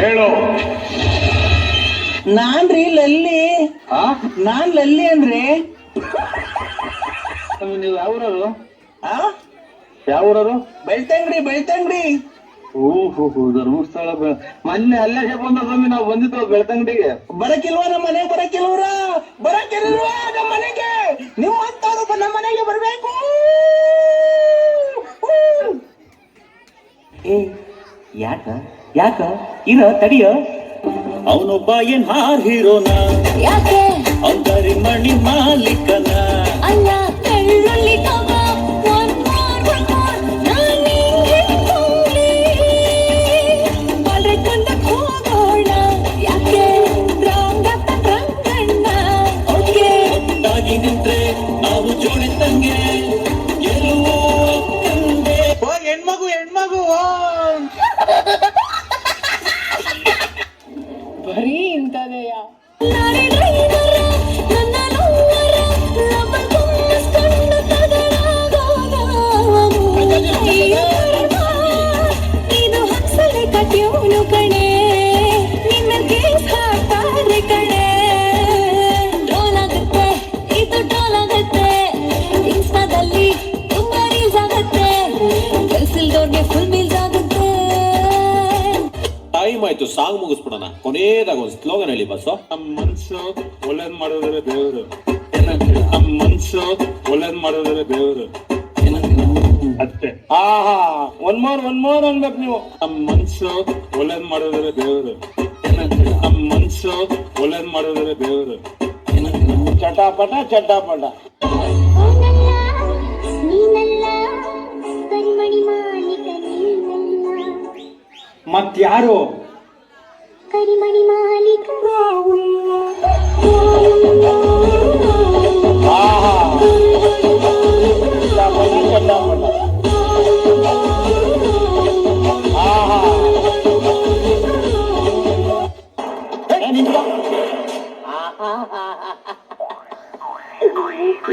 ಹೇಳು. ನಾನ್ರಿ ಲಲ್ಲಿ. ಆ? ನಾನ್ ಲಲ್ಲಿ ಅಂದ್ರೆ? ನೀವು ಯಾವ್ರವ್ರು? ಆ? ಯಾವೂರರು ಬೆಳ್ತಂಗ್ರಿ ಬೆಳ್ತಂಗ್ರಿ. ಓಹೋ ಧರ್ಮಸ್ಥಳ ಬೆ- ಮೊನ್ನೆ ಅಲ್ಲೇ ಬಂದ ಸ್ವಾಮಿ ನಾವು ಬಂದಿದ್ದು ಬೆಳ್ತಂಗಡಿಗೆ. ಬರಕಿಲ್ವಾ ನಮ್ಮ ಮನೆಗೆ ಬರಕಿಲ್ವ್ರ? ಬರಕಿಲ್ವಾ ನಮ್ಮ ಮನೆಗೆ? ನಿಮ್ಮಂತವ್ರು ನಮ್ಮ ಮನೆಗೆ ಬರ್ಬೇಕು. ಏ ಯಾಕ? ಯಾಕ? ಇರ ತಡಿಯ? ಅವನೊಬ್ಬ ಏನ್ ಹಾರ್ ಹೀರೋನ? ಯಾಕೆ? ಅವರಿ ಮಣಿ ಮಾಲೀಕನ? ಅಲ್ಲ ಬೆಳ್ಳುಳ್ಳಿ ತವ ನಾನು ಹೋಗೋಣ ಯಾಕೆ? ರಂಗಣ್ಣ. ತಾಗಿ ನಿಂತ್ರೆ ನಾವು ಜೋಡಿ ತಂಗೆ ಗೆಲುವು ಕಂಡೆ. ಓ ಹೆಣ್ಮಗು ಹೆಣ್ಮಗು ಓ. ಇದು ಹಂಸಲೆ ಕಟ್ಯೋನು ಕಣೆ. ಆಯ್ತು ಸಾಂಗ್ ಮುಗಿಸ್ಬಿಡೋಣ. ಕೊನೆಯದಾಗ ಒಂದು ಸ್ಲೋಗನ್ ಹೇಳಿ ಬಸ್ಸು ನಮ್ಮ ಮನ್ಸು ಒಳ್ಳೇದ್ ಮಾಡೋದ್ರೆ ದೇವರು. ನಮ್ಮ ಮನುಷ್ಯ ಒಳ್ಳೇದ್ ಮಾಡೋದ್ರೆ ದೇವರು. ಅಷ್ಟೇ. ಆಹಾ ಒನ್ ಮೋರ್ ಒನ್ ಮೋರ್ ಅನ್ಬೇಕು ನೀವು. ನಮ್ಮ ಮನ್ಸು ಒಳ್ಳೇದ್ ಮಾಡೋದ್ರೆ ದೇವರು. ನಮ್ಮ ಮನ್ಸು ಒಳ್ಳೇದ್ ಮಾಡೋದ್ರೆ ದೇವರು. ಚಟಾಪಟ ಚಟಾಪಟ. ನೀನಲ್ಲ മണിമാലിക.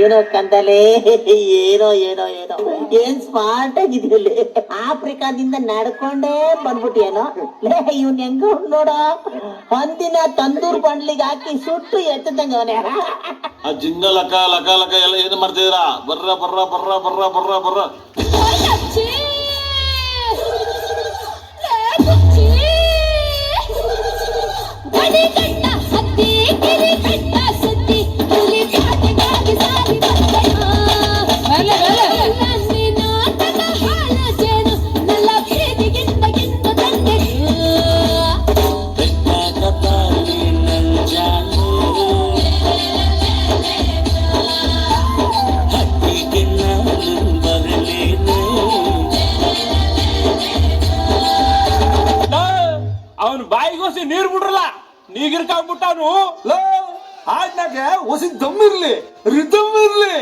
ಏನೋ ಕಂದಲೆ ಏನೋ ಏನೋ ಏನೋ. ಏನ್ ಸ್ಮಾರ್ಟ್ ಆಗಿದ್ರಲ್ಲಿ ಆಫ್ರಿಕಾದಿಂದ ನಡ್ಕೊಂಡೇ ಬಂದ್ಬಿಟ್ಟಿಯೇನೋ? ಲೇ ಇವ್ನ್ ಹೆಂಗ ನೋಡ? ಒಂದಿನ ತಂದೂರ್ ಬಂಡ್ಲಿಗೆ ಹಾಕಿ ಸುಟ್ಟು ಎತ್ತದಂಗ ಅವನೇ. ಆ ಜಿಂಗ ಲಕ ಲಕ ಲಕ ಎಲ್ಲ ಏನ್ ಮಾಡ್ತಿದ್ರ ಬರ್ರ ಬರ್ರ ಬರ್ರ ಬರ್ರ ಬರ್ರ ಬರ್ರ! ಬಡಿ ಬಾಯಿಗೋಸಿ ನೀರ್ ಬಿಡ್ರಲ್ಲ ನೀಗಿರ್ಕಾಗ್ಬಿಟ್ಟನು. ಹಾಡ್ನಾಗೆ ಹೊಸಿ ದಮ್ ಇರ್ಲಿ ರಿದಮ್ ಇರ್ಲಿ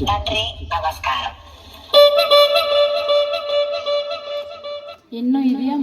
நன்றி நமஸ்காரம். இன்னும் இதையா